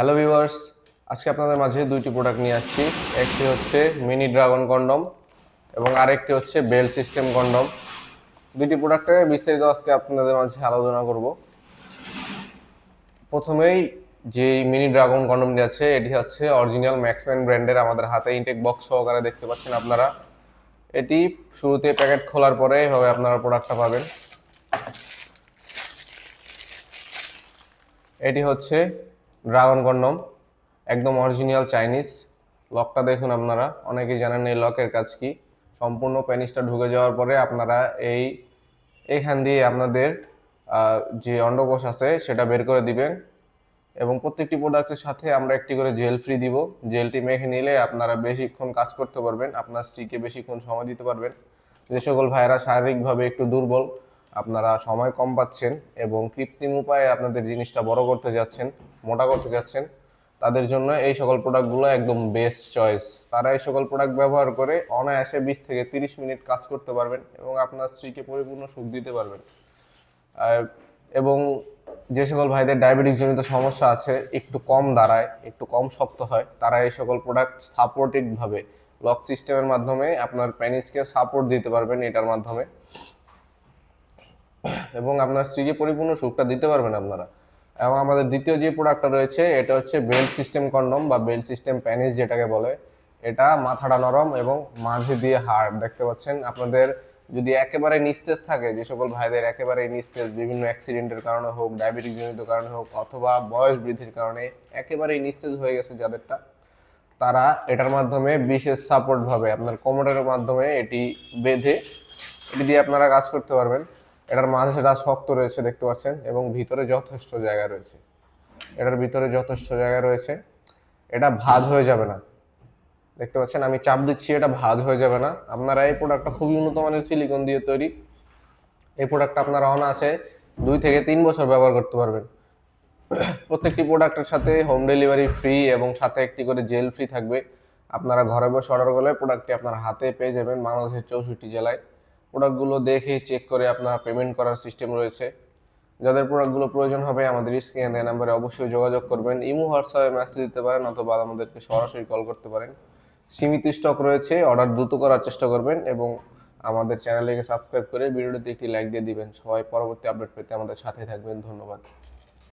Hello viewers আজকে আপনাদের মাঝে দুইটি প্রোডাক্ট নিয়ে আসছি। একটি হচ্ছে মিনি ড্রাগন কন্ডম এবং আরেকটি হচ্ছে বেল সিস্টেম কন্ডম দুইটি প্রোডাক্টের বিস্তারিত আজকে আপনাদের মাঝে আলোচনা করব। প্রথমেই যে মিনি ড্রাগন কন্ডমটি আছে, এটি হচ্ছে অরিজিনাল ম্যাক্সম্যান ব্র্যান্ডের আমাদের হাতে ইনটেক বক্স সহকারে দেখতে পাচ্ছেন আপনারা। এটি শুরুতে প্যাকেট খোলার পরে এভাবে আপনারা প্রোডাক্টটা পাবেন। এটি হচ্ছে ড্রাগন কন্ডম, একদম অরিজিনাল চাইনিজ লকটা দেখুন আপনারা, অনেকেই জানেন এই লকের কাজ কি। সম্পূর্ণ প্যানিসটা ঢুকে যাওয়ার পরে আপনারা এই, এখান দিয়ে আপনাদের যে অন্ডকোষ আছে সেটা বের করে দিবেন। এবং প্রত্যেকটি প্রোডাক্টের সাথে আমরা একটি করে জেল ফ্রি দিব। জেলটি মেখে নিলে আপনারা বেশিক্ষণ কাজ করতে পারবেন, আপনার স্ত্রীকে বেশিক্ষণ সময় দিতে পারবেন। যে সকল ভাইয়েরা শারীরিকভাবে একটু দুর্বল আপনারা সময় কম পাচ্ছেন এবং কৃত্রিম উপায়ে আপনাদের জিনিসটা বড় করতে যাচ্ছেন, মোটা করতে যাচ্ছেন, তাদের জন্য এই সকল প্রোডাক্টগুলো একদম বেস্ট চয়েস তারা এই সকল প্রোডাক্ট ব্যবহার করে অনায়াসে বিশ থেকে তিরিশ মিনিট কাজ করতে পারবেন এবং আপনার স্ত্রীকে পরিপূর্ণ সুখ দিতে পারবেন। এবং যে সকল ভাইদের ডায়াবেটিক জনিত সমস্যা আছে, একটু কম দাঁড়ায়, একটু কম শক্ত হয়, তারা এই সকল প্রোডাক্ট সাপোর্টেড ভাবে। লক সিস্টেমের মাধ্যমে আপনার প্যানিসকে সাপোর্ট দিতে পারবেন এটার মাধ্যমে। এবং আপনার স্ত্রীকে পরিপূর্ণ সুখটা দিতে পারবেন আপনারা। এবং আমাদের দ্বিতীয় যে প্রোডাক্টটা রয়েছে, এটা হচ্ছে বেল্ট সিস্টেম কন্ডম বা বেল্ট সিস্টেম প্যানিস যেটাকে বলে। এটা মাথাটা নরম এবং মাঝে দিয়ে হাড় দেখতে পাচ্ছেন? আপনাদের যদি একেবারে নিস্তেজ থাকে, যে সকল ভাইদের একেবারে নিস্তেজ, বিভিন্ন অ্যাক্সিডেন্টের কারণে হোক ডায়াবেটিক জনিত কারণে হোক, অথবা বয়স বৃদ্ধির কারণে একেবারেই নিস্তেজ হয়ে গেছে যাদেরটা, তারা এটার মাধ্যমে বিশেষ সাপোর্ট ভাবে, আপনার কোমরের মাধ্যমে এটি বেঁধে, এটি দিয়ে আপনারা কাজ করতে পারবেন। এটার মাঝে সেটা শক্ত রয়েছে, দেখতে পাচ্ছেন, এবং ভিতরে যথেষ্ট জায়গা রয়েছে। এটার ভিতরে যথেষ্ট জায়গা রয়েছে। এটা ভাজ হয়ে যাবে না। দেখতে পাচ্ছেন, আমি চাপ দিচ্ছি, এটা ভাজ হয়ে যাবে না। আপনারা এই প্রোডাক্টটা খুবই উন্নত মানের সিলিকন দিয়ে তৈরি। এই প্রোডাক্টটা আপনারা অনায়াসে দুই থেকে তিন বছর ব্যবহার করতে পারবেন। প্রত্যেকটি প্রোডাক্টের সাথে হোম ডেলিভারি ফ্রি এবং সাথে একটি করে জেল ফ্রি থাকবে। আপনারা ঘরে বসে অর্ডার করলে প্রোডাক্টটি আপনার হাতে পেয়ে যাবেন বাংলাদেশের চৌষট্টি জেলায়। প্রোডাক্টগুলো দেখে চেক করে আপনারা পেমেন্ট করার সিস্টেম রয়েছে। যাদের প্রোডাক্টগুলো প্রয়োজন হবে আমাদের স্ক্রিনে দেওয়া নাম্বারে অবশ্যই যোগাযোগ করবেন। ইমো, হোয়াটসঅ্যাপে মেসেজ দিতে পারেন অথবা আমাদেরকে সরাসরি কল করতে পারেন। সীমিত স্টক রয়েছে অর্ডার দ্রুত করার চেষ্টা করবেন এবং আমাদের চ্যানেলকে সাবস্ক্রাইব করে ভিডিওটিতে একটি লাইক দিয়ে দিবেন। সবাই পরবর্তী আপডেট পেতে আমাদের সাথে থাকবেন। ধন্যবাদ।